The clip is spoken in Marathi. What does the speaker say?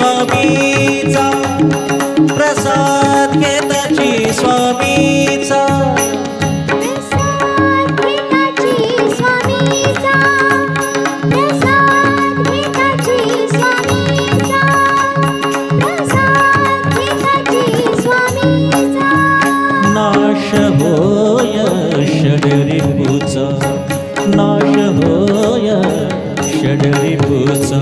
स्वामीचा प्रसाद घेताची स्वामीचा. नाश होय षडरिपूचा. नाश होय षडरिपूचा.